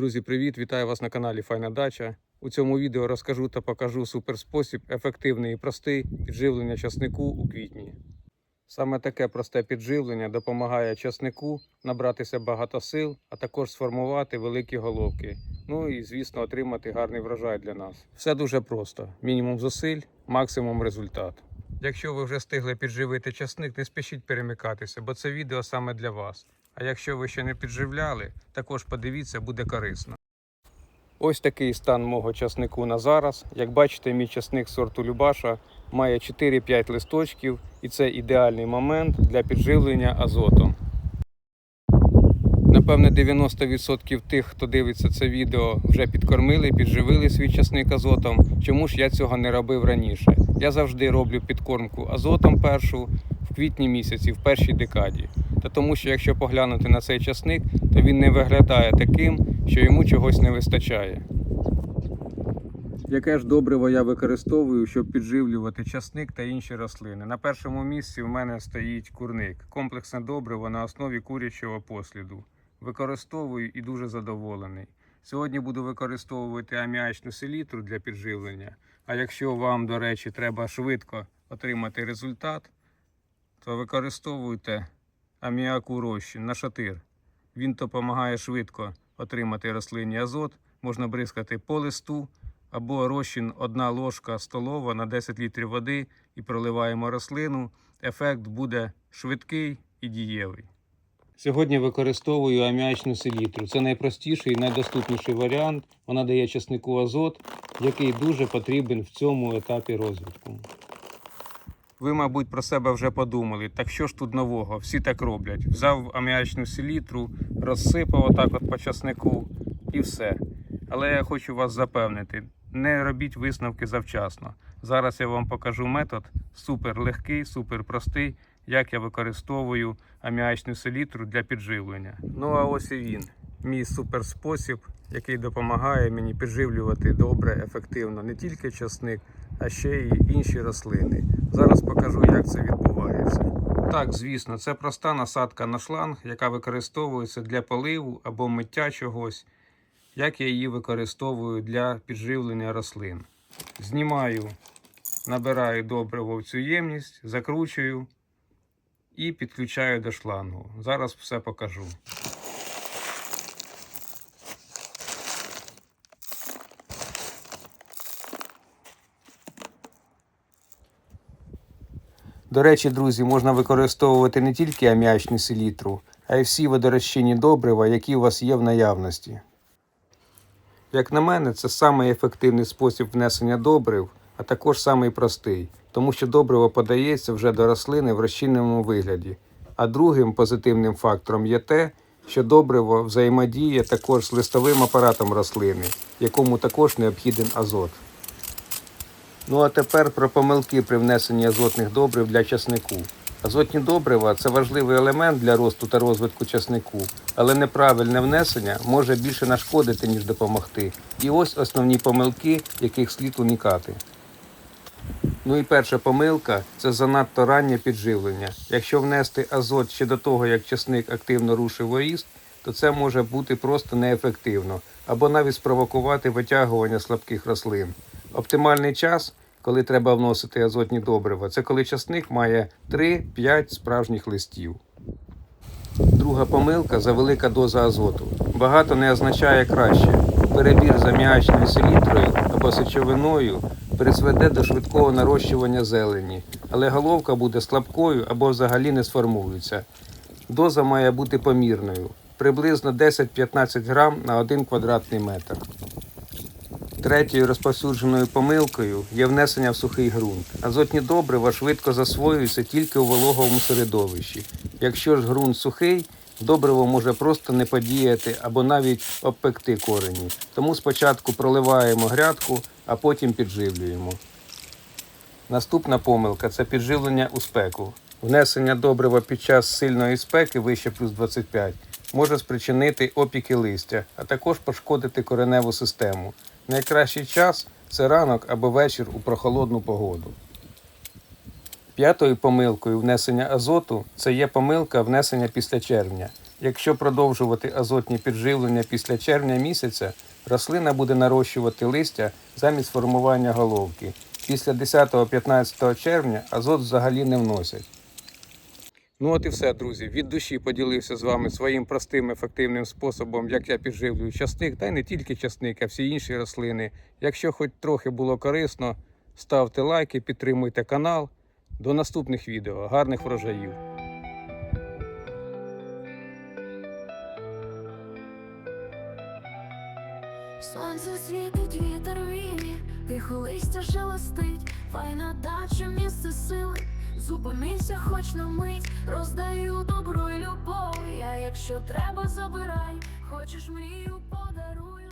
Друзі, привіт! Вітаю вас на каналі Файна Дача. У цьому відео розкажу та покажу суперспосіб, ефективний і простий підживлення часнику у квітні. Саме таке просте підживлення допомагає часнику набратися багато сил, а також сформувати великі головки. Ну і, звісно, отримати гарний врожай для нас. Все дуже просто: мінімум зусиль, максимум результат. Якщо ви вже встигли підживити часник, не спішіть перемикатися, бо це відео саме для вас. А якщо ви ще не підживляли, також подивіться, буде корисно. Ось такий стан мого часнику на зараз. Як бачите, мій часник сорту Любаша має 4-5 листочків, і це ідеальний момент для підживлення азотом. Напевне, 90% тих, хто дивиться це відео, вже підкормили, підживили свій часник азотом. Чому ж я цього не робив раніше? Я завжди роблю підкормку азотом першу квітні місяці, в першій декаді. Та тому, що якщо поглянути на цей часник, то він не виглядає таким, що йому чогось не вистачає. Яке ж добриво я використовую, щоб підживлювати часник та інші рослини? На першому місці в мене стоїть курник, комплексне добриво на основі курячого посліду. Використовую і дуже задоволений. Сьогодні буду використовувати аміачну селітру для підживлення. А якщо вам, до речі, треба швидко отримати результат, то використовуйте аміаку розчин на шатир. Він допомагає швидко отримати рослинний азот, можна бризкати по листу або розчин одна ложка столова на 10 літрів води і проливаємо рослину. Ефект буде швидкий і дієвий. Сьогодні використовую аміачну селітру. Це найпростіший і найдоступніший варіант. Вона дає часнику азот, який дуже потрібен в цьому етапі розвитку. Ви, мабуть, про себе вже подумали. Так що ж тут нового? Всі так роблять. Взяв аміачну селітру, розсипав отак от по часнику і все. Але я хочу вас запевнити, не робіть висновки завчасно. Зараз я вам покажу метод супер легкий, супер простий, як я використовую аміачну селітру для підживлення. Ну а ось і він, мій суперспосіб, який допомагає мені підживлювати добре, ефективно не тільки часник, а ще й інші рослини. Зараз покажу, як це відбувається. Так, звісно, це проста насадка на шланг, яка використовується для поливу або миття чогось, як я її використовую для підживлення рослин. Знімаю, набираю добриво в цю ємність, закручую і підключаю до шлангу. Зараз все покажу. До речі, друзі, можна використовувати не тільки аміачну селітру, а й всі водорозчинні добрива, які у вас є в наявності. Як на мене, це самий ефективний спосіб внесення добрив, а також самий простий, тому що добриво подається вже до рослини в розчинному вигляді. А другим позитивним фактором є те, що добриво взаємодіє також з листовим апаратом рослини, якому також необхіден азот. Ну а тепер про помилки при внесенні азотних добрив для часнику. Азотні добрива це важливий елемент для росту та розвитку часнику, але неправильне внесення може більше нашкодити, ніж допомогти. І ось основні помилки, яких слід уникати. Ну і перша помилка це занадто раннє підживлення. Якщо внести азот ще до того, як часник активно рушив у ріст, то це може бути просто неефективно або навіть спровокувати витягування слабких рослин. Оптимальний час, коли треба вносити азотні добрива, це коли часник має 3-5 справжніх листів. Друга помилка завелика доза азоту. Багато не означає краще. Перебір з аміачною селітрою або сечовиною призведе до швидкого нарощування зелені, але головка буде слабкою або взагалі не сформується. Доза має бути помірною, приблизно 10-15 грам на 1 квадратний метр. Третьою розповсюдженою помилкою є внесення в сухий ґрунт. Азотні добрива швидко засвоюються тільки у вологовому середовищі. Якщо ж ґрунт сухий, добриво може просто не подіяти або навіть обпекти корені. Тому спочатку проливаємо грядку, а потім підживлюємо. Наступна помилка це підживлення у спеку. Внесення добрива під час сильної спеки вище плюс 25 може спричинити опіки листя, а також пошкодити кореневу систему. Найкращий час це ранок або вечір у прохолодну погоду. П'ятою помилкою внесення азоту це є помилка внесення після червня. Якщо продовжувати азотні підживлення після червня місяця, рослина буде нарощувати листя замість формування головки. Після 10-15 червня азот взагалі не вносять. Ну от і все, друзі. Від душі поділився з вами своїм простим ефективним способом, як я підживлюю часник, та й не тільки часник, а всі інші рослини. Якщо хоч трохи було корисно, ставте лайки, підтримуйте канал. До наступних відео. Гарних врожаїв! Сонце світить, вітер віє, тихо листя шелестить, файна дача, місце сили. Зупинися хоч на мить, роздаю добро й любов. Я, якщо треба, забирай, хочеш мрію, подаруй.